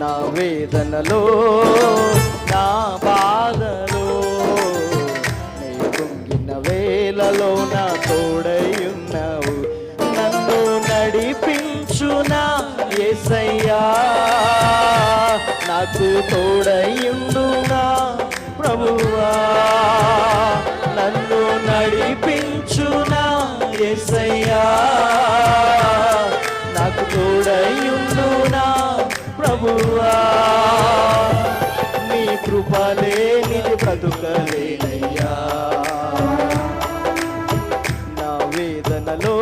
నా వేదనలో నా నీ కృపలే నిధి బ్రతుకలేనయ్యా. నా వేదనలో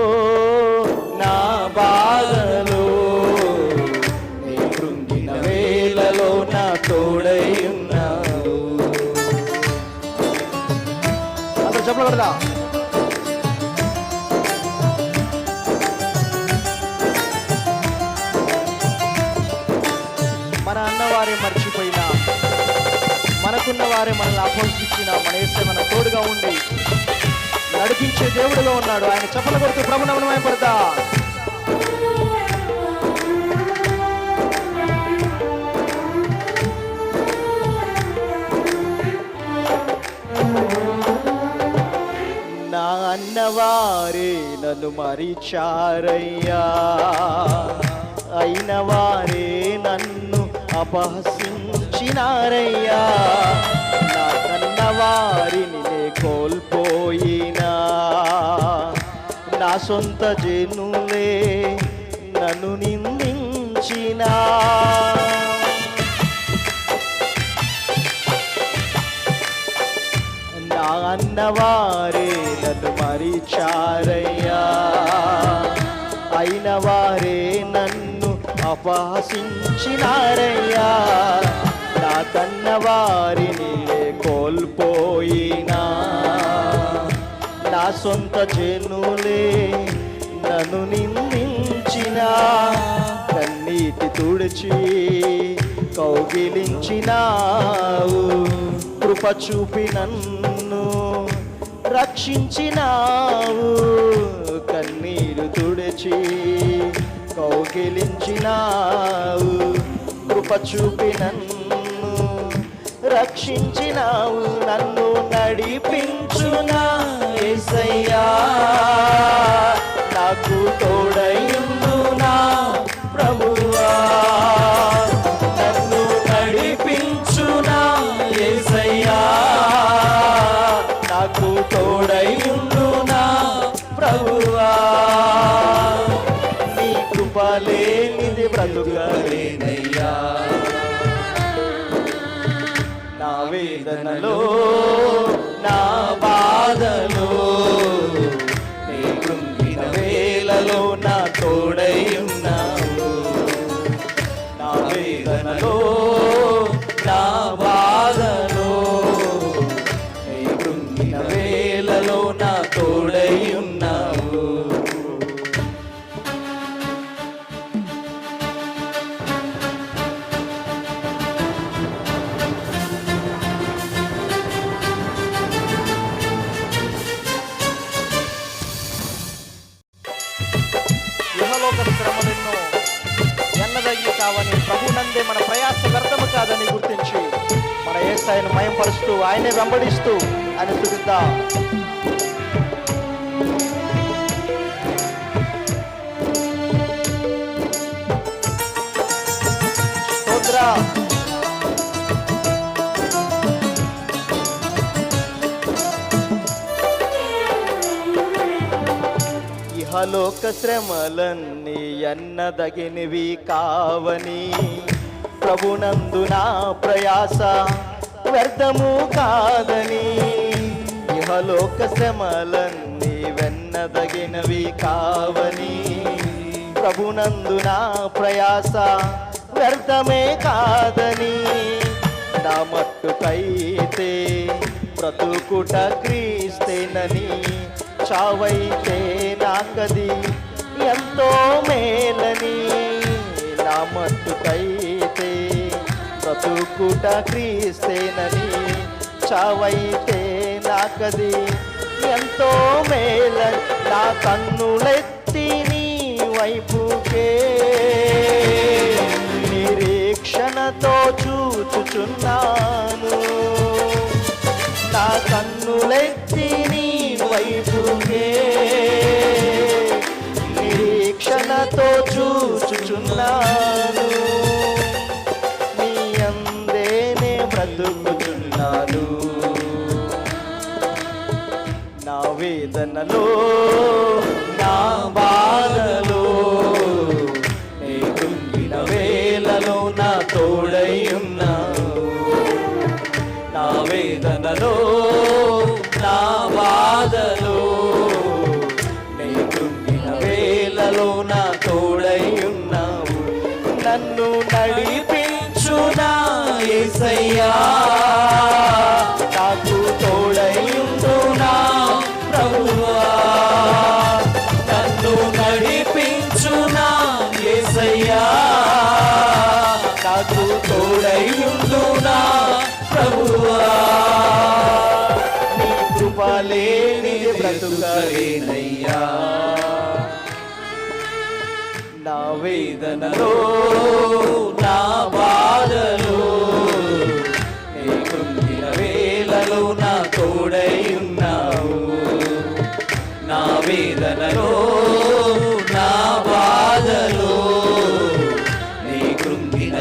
నా బాధలో నీ కృంగిన వేలలో నా తోడై ఉన్నావు. అందరూ వారే మనల్ని అపోషించిన మన ఏసే మన తోడుగా ఉండి నడిపించే దేవుడుగా ఉన్నాడు. ఆయన చెప్పల కొడుతూ ప్రభునమనమై పడతా నా అన్నవారే నన్ను మరిచారయ్యా. అయిన వారే నన్ను అపహసి అపహసించినారయ్యా నా కన్నవారిని నే కోల్పోయినా. నా సొంత జనులే నన్ను నిందించినా. నా అన్నవారే నన్ను మరిచారయ్యా. అయిన వారే నన్ను అపహసించినారయ్యా. వారిని కోల్పోయినా. నా సొంత చెనులే నన్ను నిందించిన. కన్నీటి తుడిచి కౌగిలించినావు. కృప చూపి నన్ను రక్షించినావు. కన్నీరు తుడిచి కౌగిలించినావు. కృప చూపి నన్ను రక్షించినావు నన్ను నడిపించునా యేసయ్యా నాకు తోడయుందునా ప్రభువా. నన్ను నడిపించునా యేసయ్యా నాకు తోడయుందునా ప్రభువా. నీ కృపలేనిది బ్రతుకలేనయ్యా. వేదనలో నా మన ఆయన మయంపరుస్తూ ఆయనే వెంబడిస్తూ ఆయన స్థుతిద్దాం. స్తోత్ర. ఇహలోక శ్రమలన్నీ ఎన్నదగినవి కావని ప్రభునందు నా ప్రయాస. వ్యర్థము కాదని ఇహలోక శ్రమలన్నీ వెన్నదగినవి కావని ప్రభునందు నా ప్రయాస వ్యర్థమే కాదని నా మట్టుకైతే బ్రతుకుట క్రీస్తేనని చావైతే నాకది ఎంతో మేలని నా మట్టుకైతే బ్రతుకుట క్రీస్తేనని చావైతే నాకది. ఎంతో మేల నా కన్నులెత్తి నీ వైపుకే. నిరీక్షణతో చూచుచున్నాను. నా కన్నులెత్తి నీ వైపుకే. నిరీక్షణతో చూచుచున్నాను వేలలో నా తోడై ఉన్నావు నన్ను నడిపించు నా యేసయ్యా నాకు తోడై ఉండు నా ప్రభువా. నన్ను నడిపించు నా యేసయ్యా నాకు తోడై ఉండు నా ప్రభువా నీ కృపలేని బ్రతుకలేనయ్యా. నా వేదనలో నా బాధలో నీ కృంగిన వేలలో నా తోడై ఉన్నావు. నా వేదనలో నా బాధలో నీ కృంగిన